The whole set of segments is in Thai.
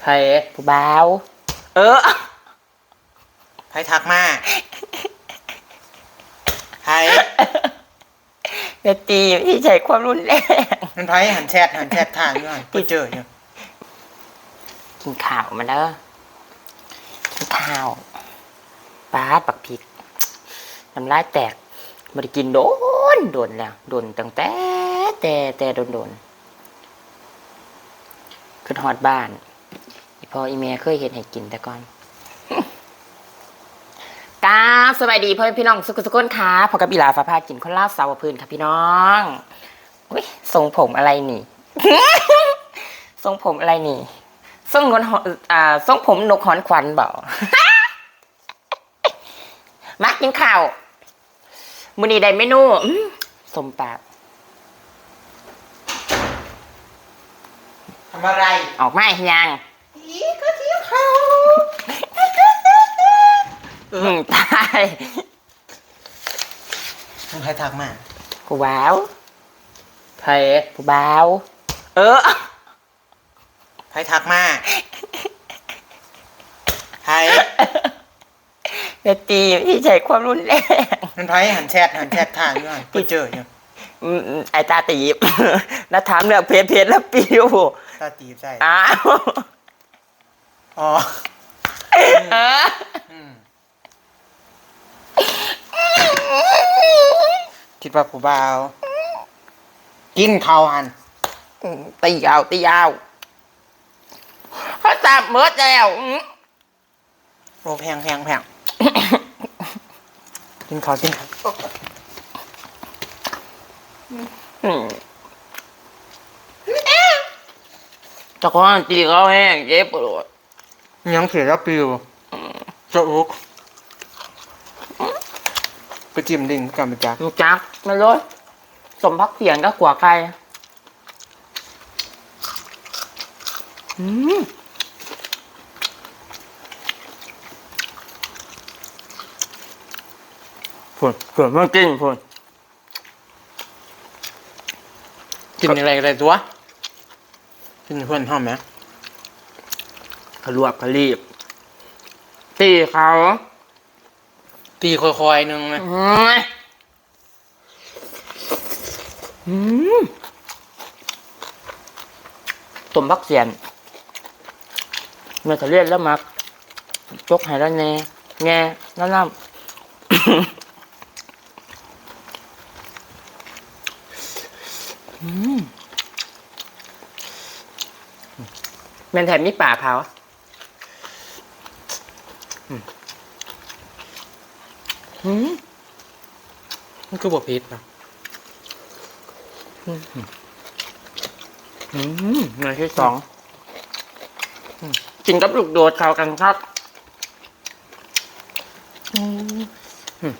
ไผ่ผู้บ่าว เออไผ่ทักมาไผ่เนตีที่ใช้ความรุนแรงมันไผ่หันแชทหันแชททางด้วยไปเจออยู่กินข้าวมาเด้อกินข้าวปลาดปักพริกน้ำลายแตกไม่ได้กินโดนโดนแล้วโดนตั้งแต่แต่แต่โดนโดนขึ้นฮอดบ้านอี พออีเมียเคยเห็นให้กินแต่ก่อนกราบสวัสดีพ่อแม่พี่น้องสุขสุขคนค่ะพอกับอีหลาฟ้าพากินคนลาวสาวพื้นค่ะพี่น้องอุ้ยทรงผมอะไรนี่ทรงผมอะไรนี่ทรงนวลหออ่าทรงผมนกหอนขวัญเปล่ามักกินข้าวมือนี้ได้เมนูอื้อสมปากทำอะไร ออกมาอีกยัง อีก็เที่ยวเขาอืมตายมันไผ่ทักมาผู้บ่าวไผ่ผู้บ่าวเออไผ่ทักมาไผ่เนตีที่ใช้ความรุนแรงมันไผ่หันแชทหันแชททางด้วยไปเจออยู่อืมอืมไอตาตีบ แล้วถามเรื่องเพจเพจแล้วปิวตาตีบใส่อ้าว อ๋อเอออืมคิดว่าผู้บ่าว กินข้าวหันตียาวตียาวเขาจับเมิดแล้วอื้อโอ้แพงแพงแพงกินข้าวกินข้าวอืมเจะของตีเขาแห้งเจ็บปวด ยังเสียแล้วปิวจะอุกไปจิ้มดิ่งกันไปจ้าลูกจักมาเลยสมพักเสียงก็กว่าใครอืมพุ่นเผื่อเมื่อกินพุ่นกินอะไรอะไรตัวกินเพื่อนห้อมไหม ขลวบขลีบตีเขาตีคอยๆหนึงนะอืมอืมสมพักเสียนเมื่อทะเลนแล้วมักจกให้แล้วแน่แง่น้ำน้ำอืมแมันแถมมีป่าเผา อืมมันคือบ่พิษนะอืมหน่วยที่สองอืมกินกับลูกโดดเข้ากันครับอืมอืม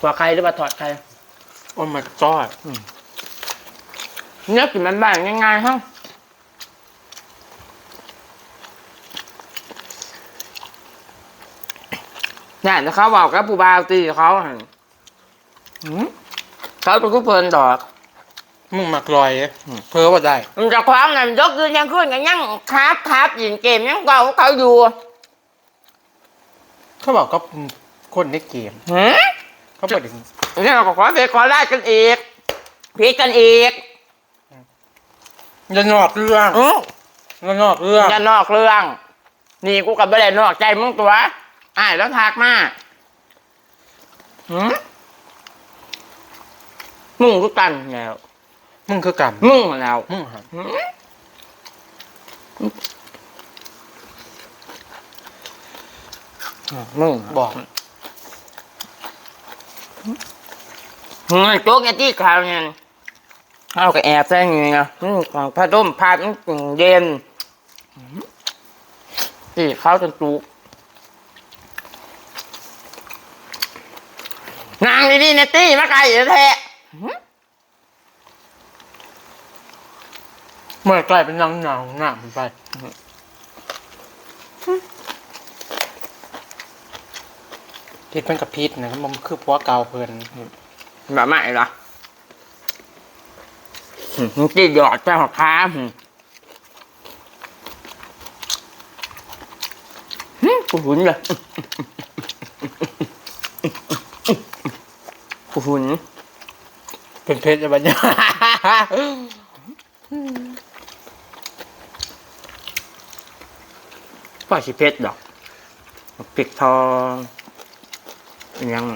กว่าใครหรือว่าถอดใครโอ้ my god เนี่ยกินมันบ้านๆง่ายๆฮะ นี่ยแต่เขาบอกกับปูบาวตีเขาหั่นอืมเขาเป็นผู้เพลินดอกมึงมักลอยเด้เพ้อว่าได้มันจะความนั่นยกยืนยังขึ้นกันยังครับครับยิงเกมยังเก่าเขาอยู่ เขาบอกก็คนในเกมหืมเขาบอกถึงนี่เราก็ขอเสียขอไล่กันอีกพีดกันอีกอย่านอกเรื่องอืออย่านอกเรื่องอย่านอกเรื่อง นี่กูกับไม่ได้นอกใจมึงตัว อ้ายแล้วทักมาหืมมึงกูกันแล้ว มึงคือกรรมมึงแล้วมึงหันหืมมึงบอกเฮ้ยโจ๊กไอ้ที่ข่าวเนี่ยเอาก็แอบแซงอยู่ไงอืมของผ้าด้มผ้ามันเย็นที่เขาจนจุก นางดีๆเนตี้มาไกลอยู่แท้เมื่อใกล้เป็นนางหนาวหนามไปพิษเป็นกับพิษนะมันคือผัวเก่าเพิ่นแบบใหม่เหรออืมมันตีหยอดเจ้าของค้าอืมกูหุนเลยกู หุนเป็นเพชรอะไรเนี่ยป้าสิเพชรดอกปิกทองอิหยัง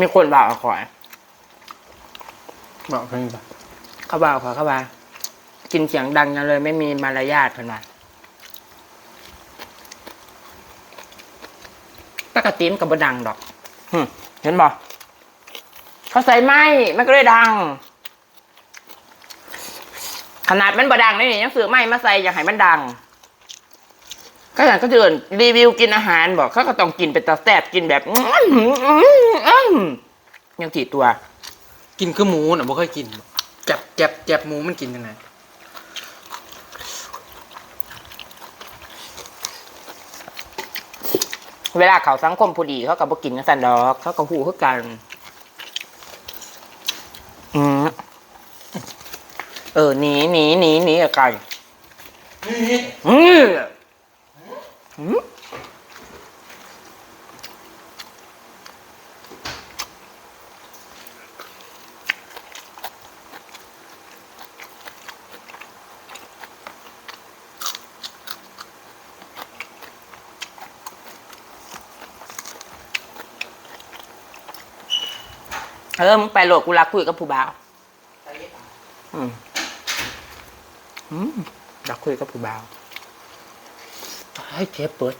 มีคนบ่าวเอาขอยบอกเพิ่งปะเขาบ่าวขอยเขาบ่ากินเสียงดังจังเลย ไม่มีมารยาทเพิ่นว่า กติมันก็บ่ดังดอกหึเห็นบ่เขาใส่ไม้มันก็เลยดัง ขนาดมันบ่ดังนี่ยังซื้อไม้มาใส่อยากให้มันดังก็อย่างก็เดินรีวิวกินอาหารบอกเขาก็ต้องกินเป็นตาแซ่บกินแบบอื้อหืออื้อหือยังถีตัว กินคือหมูน่ะบ่เคยกินแจ็บแจ็บแจ็บหมูมันกินยังไง เวลาเขาสังคมผู้ดีเขาก็บ่กินกันสันดอกเขาก็หูคือกัน อืมเออหนีหนีหนีหนีกับไก่อืมอืม เออมึงไปโหลดกูรักคุยกับผู้บ่าวอืมอืมรักคุยกับผู้บ่าวให้เจ็บเปิด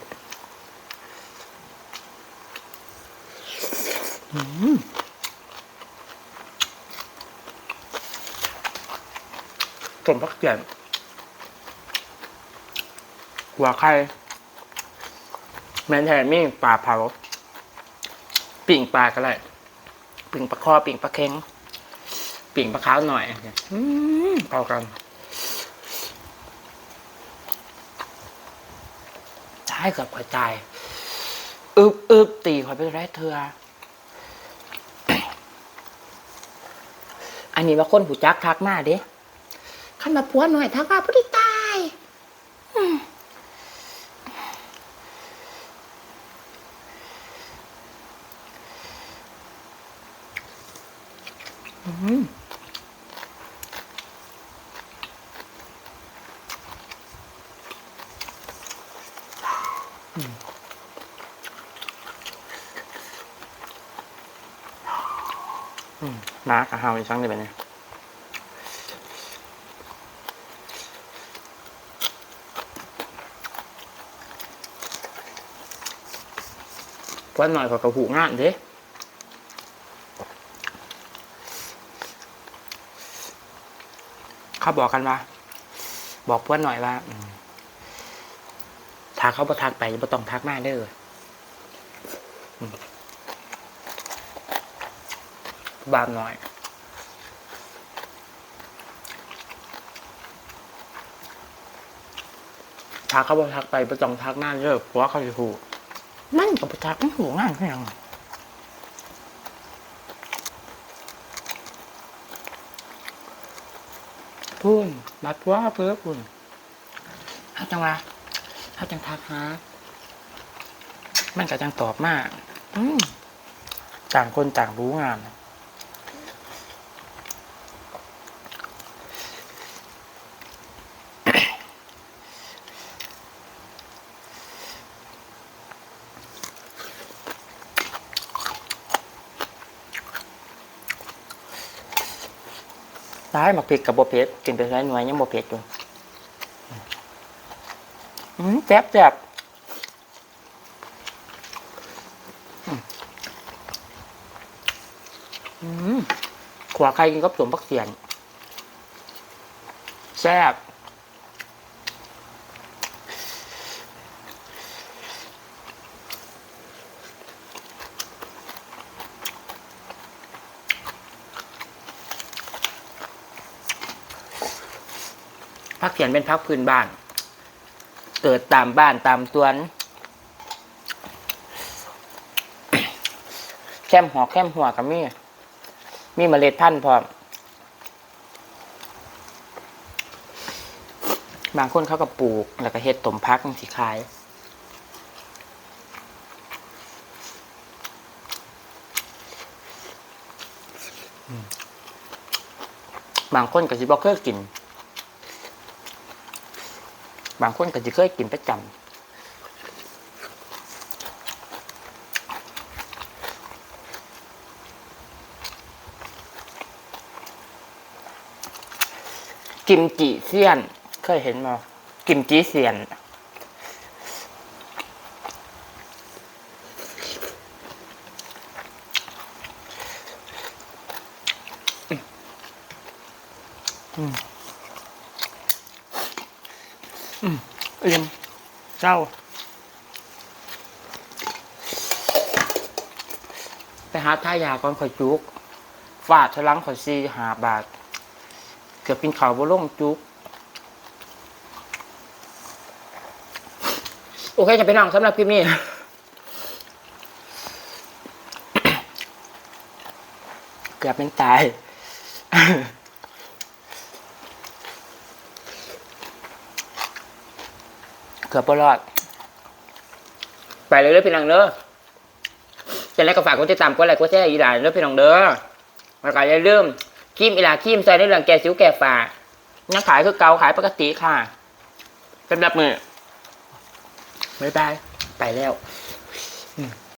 อืมต้มพักเกียนหัวไข่แมนแทนมีปลาเผาปิ่งปลาก็ได้ ปิ่งปลาคอปิ่งปลาเค็งปิ่งปลาขาวหน่อยอืมเอากันใช่เกือบหัวใจอึบอึบตีขอยไปได้เธออันนี้ว่าคนหูจักทักมาเด้ขันมาพัวหน่อยทักมาผู้ที่ตายอืม อืมอืมมากับเฮาอีกครั้งหนึ่งไปเนี่ยพัวหน่อยกว่ากระหูงานเด้ เขาบอกกันว่าบอกเพื่อนหน่อยว่าอืมถ้าเขาบ่ทักไปอย่าบ่ต้องทักมาเด้ออืมบามหน่อยถ้าเขาบ่ทักไปบ่ต้องทักหน้าเด้อเพราะว่าเขาสิฮู้มันก็บ่ทักไมันหูงานคือหยัง พูนนัดว่าเพื่อพูนเขาจังว่าเขาจังทักหามันก็จังตอบมาก อืมต่างคนต่างรู้งาน ร้ายมาเผ็ดกับโบเผ็ดกินไปหลายหน่วยยังโบเผ็ดอยู่อืมแซ่บแซ่บขวาใครกินกับสมพักเสียนแซ่บ พักเขียนเป็นพักพื้นบ้าน เกิดตามบ้านตามสวน แคมหอกแคมหัวกับมีมีเมล็ดพันธุ์พร้อมบางคนเขาก็ปลูก แล้วก็เฮ็ดตมพักสิขายบางคนก็สิบอกเคยกิน บางคนก็สิเคยกินประจำกิมจิเซียน เคยเห็นมากิมจิเซียนเอียมเจ้า ไปหาท่ายาก่อนข่อยจุกฟาดทะลังข่อยซีหาบาท เกือบกินข้าวบ่ลงจุก โอเคจะไปน้องสำหรับคลิปนี้เกือบเป็นตาย เกือบรอด ไปเลยเด้อพี่น้องเด้อจะแล้วก็ฝากกดติดตามกดไลค์กดแชร์อีหลานเด้อพี่น้องเด้อแล้วก็อย่าลืมครีมอีหลาครีมใส่ในเรื่องแก่สิวแก่ฝานักขายคือเก่าขายปกติค่ะเป็นแบมือบ๊ายบายไปแล้ว